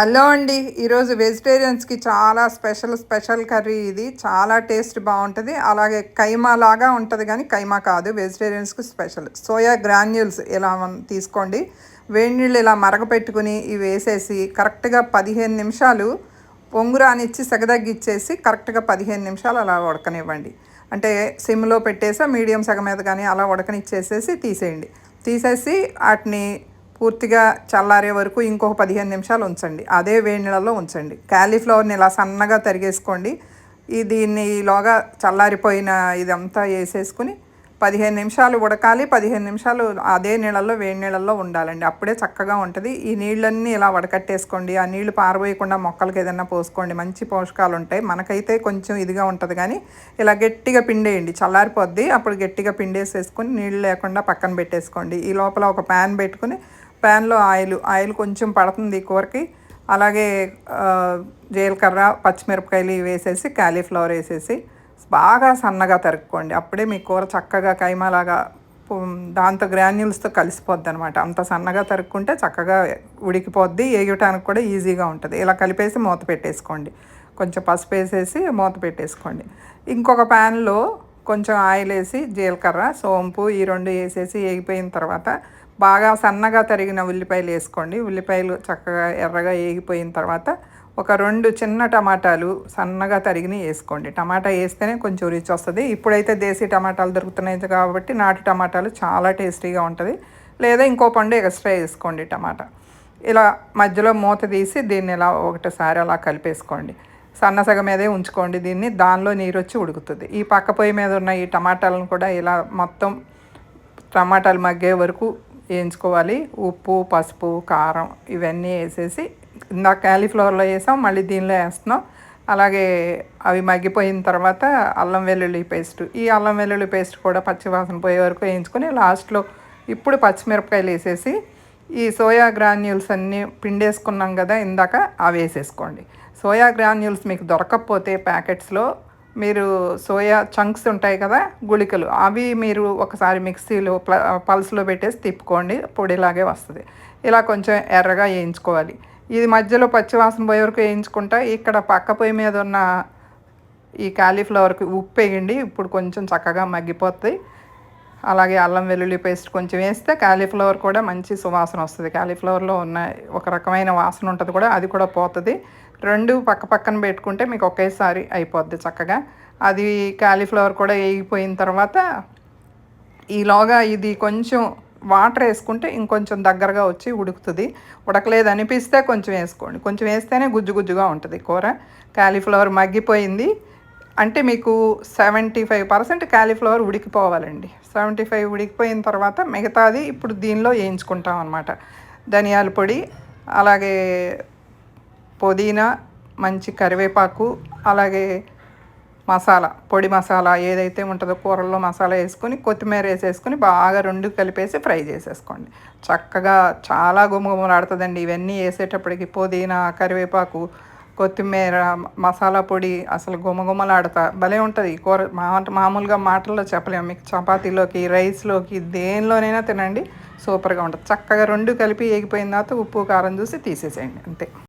Hello అండి. ఈరోజు వెజిటేరియన్స్కి చాలా స్పెషల్ స్పెషల్ కర్రీ ఇది. చాలా టేస్ట్ బాగుంటుంది. అలాగే కైమా లాగా ఉంటుంది కానీ కైమా కాదు. వెజిటేరియన్స్కి స్పెషల్. సోయా గ్రాన్యూల్స్ ఇలా తీసుకోండి. వేడి నీళ్ళు ఇలా మరగపెట్టుకుని ఇవి వేసేసి కరెక్ట్గా పదిహేను నిమిషాలు పొంగురానిచ్చి సెగదగ్గిచ్చేసి కరెక్ట్గా పదిహేను నిమిషాలు అలా ఉడకనివ్వండి. అంటే సిమ్లో పెట్టేసా మీడియం సగం మీద కానీ అలా ఉడకనిచ్చేసేసి తీసేయండి. తీసేసి వాటిని పూర్తిగా చల్లారే వరకు ఇంకొక పదిహేను నిమిషాలు ఉంచండి. అదే వేడి నీళ్ళలో ఉంచండి. క్యాలీఫ్లవర్ని ఇలా సన్నగా తరిగేసుకోండి. ఈ దీన్ని ఈలోగా చల్లారిపోయిన ఇదంతా వేసేసుకుని పదిహేను నిమిషాలు ఉడకాలి. పదిహేను నిమిషాలు అదే నీళ్ళల్లో వేడి నీళ్ళల్లో ఉండాలండి. అప్పుడే చక్కగా ఉంటుంది. ఈ నీళ్ళన్నీ ఇలా వడకట్టేసుకోండి. ఆ నీళ్ళు పారబోయకుండా మొక్కలకి ఏదైనా పోసుకోండి. మంచి పోషకాలు ఉంటాయి. మనకైతే కొంచెం ఇదిగా ఉంటుంది కానీ ఇలా గట్టిగా పిండేయండి. చల్లారిపోద్ది. అప్పుడు గట్టిగా పిండేసేసుకొని నీళ్ళు లేకుండా పక్కన పెట్టేసుకోండి. ఈ లోపల ఒక ప్యాన్ పెట్టుకుని ప్యాన్లో ఆయిల్ ఆయిల్ కొంచెం పడుతుంది కూరకి. అలాగే జీలకర్ర పచ్చిమిరపకాయలు వేసేసి కాలీఫ్లవర్ వేసేసి బాగా సన్నగా తరుక్కోండి. అప్పుడే మీ కూర చక్కగా కైమాలాగా దాంతో గ్రాన్యూల్స్తో కలిసిపోద్ది అనమాట అంత సన్నగా తరుక్కుంటే చక్కగా ఉడికిపోద్ది వేయటానికి కూడా ఈజీగా ఉంటుంది. ఇలా కలిపేసి మూత పెట్టేసుకోండి. కొంచెం పసుపు వేసేసి మూత పెట్టేసుకోండి. ఇంకొక ప్యాన్లో కొంచెం ఆయిల్ వేసి జీలకర్ర సోంపు ఈ రెండు వేసేసి వేగిపోయిన తర్వాత బాగా సన్నగా తరిగిన ఉల్లిపాయలు వేసుకోండి. ఉల్లిపాయలు చక్కగా ఎర్రగా వేగిపోయిన తర్వాత ఒక రెండు చిన్న టమాటాలు సన్నగా తరిగిన వేసుకోండి. టమాటా వేస్తేనే కొంచెం రుచి వస్తుంది. ఇప్పుడైతే దేశీ టమాటాలు దొరుకుతున్నాయి కాబట్టి నాటు టమాటాలు చాలా టేస్టీగా ఉంటుంది. లేదా ఇంకో పండు ఎక్స్ట్రా వేసుకోండి టమాటా. ఇలా మధ్యలో మూత తీసి దీన్ని ఇలా ఒకటిసారి అలా కలిపేసుకోండి. సన్నసగ మీదే ఉంచుకోండి. దీన్ని దానిలో నీరు వచ్చి ఉడుకుతుంది. ఈ పక్క పొయ్యి మీద ఉన్న ఈ టమాటాలను కూడా ఇలా మొత్తం టమాటాలు మగ్గే వరకు వేయించుకోవాలి. ఉప్పు పసుపు కారం ఇవన్నీ వేసేసి ఇందాక క్యాలీఫ్లవర్లో వేసాం మళ్ళీ దీనిలో వేస్తున్నాం. అలాగే అవి మగ్గిపోయిన తర్వాత అల్లం వెల్లుల్లి పేస్ట్. ఈ అల్లం వెల్లుల్లి పేస్ట్ కూడా పచ్చివాసన పోయే వరకు వేయించుకొని లాస్ట్లో ఇప్పుడు పచ్చిమిరపకాయలు వేసేసి ఈ సోయా గ్రాన్యూల్స్ అన్నీ పిండేసుకున్నాం కదా ఇందాక అవి వేసేసుకోండి సోయా గ్రాన్యూల్స్ మీకు దొరకకపోతే ప్యాకెట్స్లో మీరు సోయా చంక్స్ ఉంటాయి కదా గుళికలు అవి మీరు ఒకసారి మిక్సీలో పల్స్లో పెట్టేసి తిప్పుకోండి పొడిలాగే వస్తుంది. ఇలా కొంచెం ఎర్రగా వేయించుకోవాలి. ఇది మధ్యలో పచ్చివాసన పోయే వరకు వేయించుకుంటా ఇక్కడ పక్క పొయ్యి మీద ఉన్న ఈ కాలీఫ్లవర్కి ఉప్పు వేయండి ఇప్పుడు కొంచెం చక్కగా మగ్గిపోతాయి అలాగే అల్లం వెల్లుల్లి పేస్ట్ కొంచెం వేస్తే కాలీఫ్లవర్ కూడా మంచి సువాసన వస్తుంది. కాలీఫ్లవర్లో ఉన్న ఒక రకమైన వాసన ఉంటుంది కూడా అది కూడా పోతుంది. రెండు పక్క పక్కన పెట్టుకుంటే మీకు ఒకేసారి అయిపోద్ది చక్కగా. అది కాలీఫ్లవర్ కూడా వేగిపోయిన తర్వాత ఈలోగా ఇది కొంచెం వాటర్ వేసుకుంటే ఇంకొంచెం దగ్గరగా వచ్చి ఉడుకుతుంది. ఉడకలేదు అనిపిస్తే కొంచెం వేసుకోండి. కొంచెం వేస్తేనే గుజ్జు గుజ్జుగా ఉంటుంది కూర. కాలీఫ్లవర్ మగ్గిపోయింది. అంటే మీకు సెవెంటీ ఫైవ్ పర్సెంట్ క్యాలీఫ్లవర్ ఉడికిపోవాలండి. సెవెంటీ ఫైవ్ ఉడికిపోయిన తర్వాత మిగతాది ఇప్పుడు దీనిలో వేయించుకుంటాం అనమాట ధనియాల పొడి అలాగే పుదీనా మంచి కరివేపాకు అలాగే మసాలా పొడి మసాలా ఏదైతే ఉంటుందో కూరల్లో మసాలా వేసుకొని కొత్తిమీర వేసేసుకొని బాగా రెండు కలిపేసి ఫ్రై చేసేసుకోండి. చక్కగా చాలా గుమగుమలాడుతుందండి. ఇవన్నీ వేసేటప్పటికి పుదీనా కరివేపాకు కొత్తిమీర మసాలా పొడి అసలు గుమగుమలాడతా భలే ఉంటుంది. కూర మా మామూలుగా మాటల్లో చెప్పలేము. మీకు చపాతీలోకి రైస్లోకి దేనిలోనైనా తినండి. సూపర్గా ఉంటుంది. చక్కగా రెండు కలిపి ఏగిపోయిన తర్వాత ఉప్పు కారం చూసి తీసేసేయండి. అంతే.